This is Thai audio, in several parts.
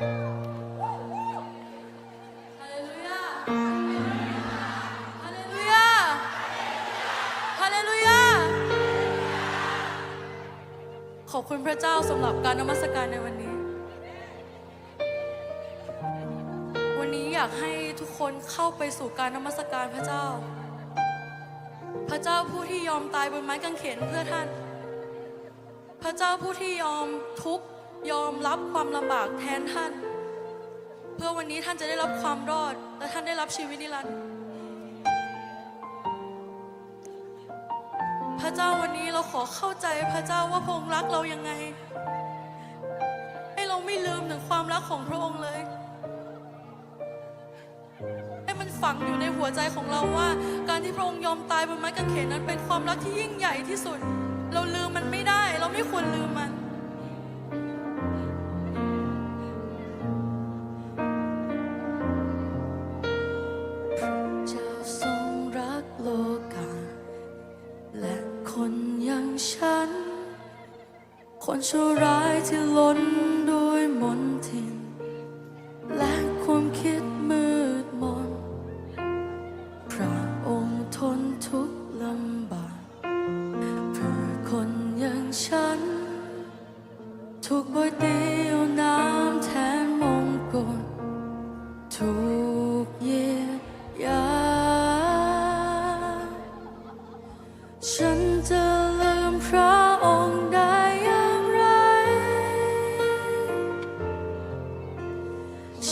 ขอบคุณพระเจ้าสำหรับการนมัสการในวันนี้ วันนี้อยากให้ทุกคนเข้าไปสู่การนมัสการพระเจ้า พระเจ้าผู้ที่ยอมตายบนไม้กางเขนเพื่อท่าน พระเจ้าผู้ที่ยอมทุกข์ ยอมรับความลำบากแทนท่าน เพื่อวันนี้ท่านจะได้รับความรอด และท่านได้รับชีวิตนิรันดร์พระเจ้าวันนี้เราขอเข้าใจพระเจ้าว่าพระองค์รักเรายังไง ให้เราไม่ลืมถึงความรักของพระองค์เลย ให้มันฝังอยู่ในหัวใจของเราว่า การที่พระองค์ยอมตายบนไม้กางเขนนั้นเป็นความรักที่ยิ่งใหญ่ที่สุด เราลืมมันไม่ได้ เราไม่ควรลืมมัน ฉัน คนชั่วร้ายที่ล้นด้วยมนทิน และความคิดมืดมน พระองค์ทนทุกลำบาก เพื่อคนอย่างฉัน ถูกบอยเดียวน้ำ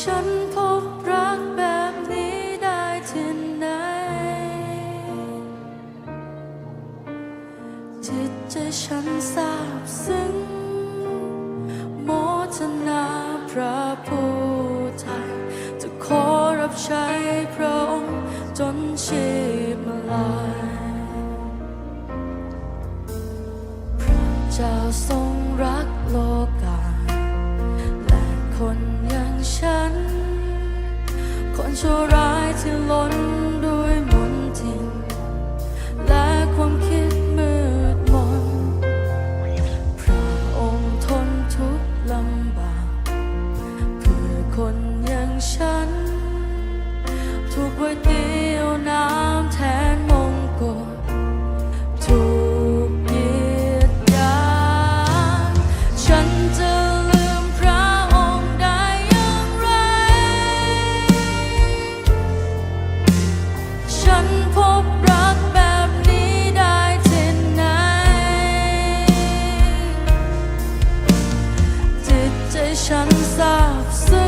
ฉันพบรัก ฉันซาบซึ้ง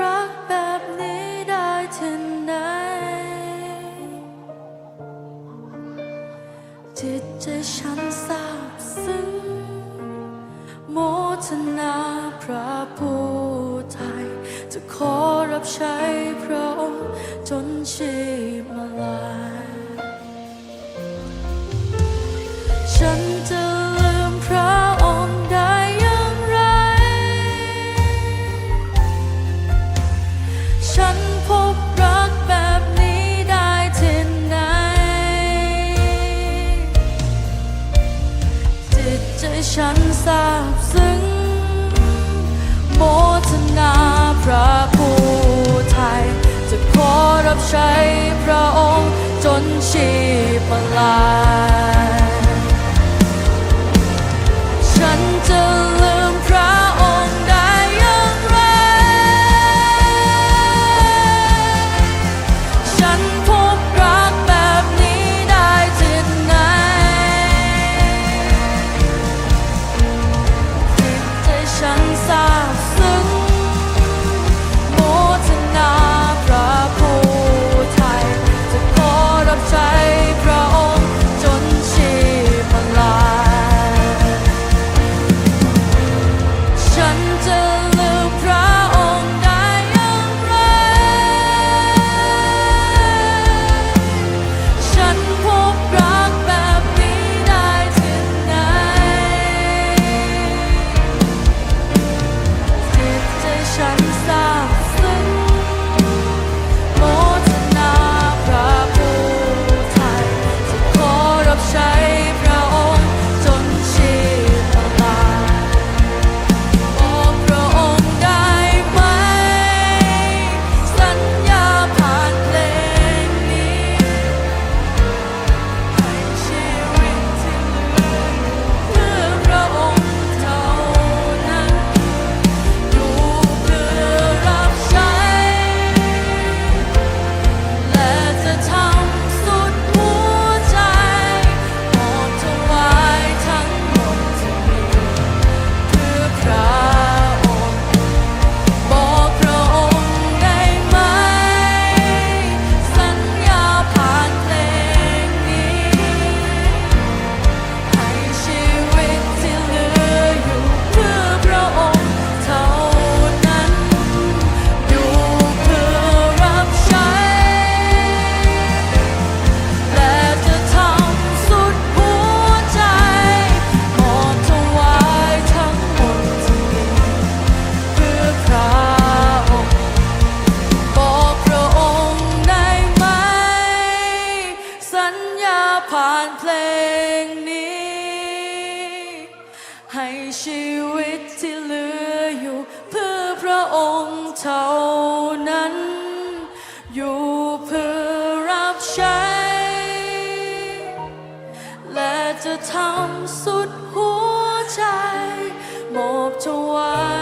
รักแบบนี้ได้ที่ไหน จิตใจฉันซาบซึ้งโมทนาพระผู้ไทย จะขอรับใช้พระองค์จนชีพมาลาย ฉันซาบซึ้งโมทนาพระผู้ไทย จะขอรับใช้พระองค์จนชีพลาย อยู่เพื่อรับใช้ และจะทำสุดหัวใจมอบถวาย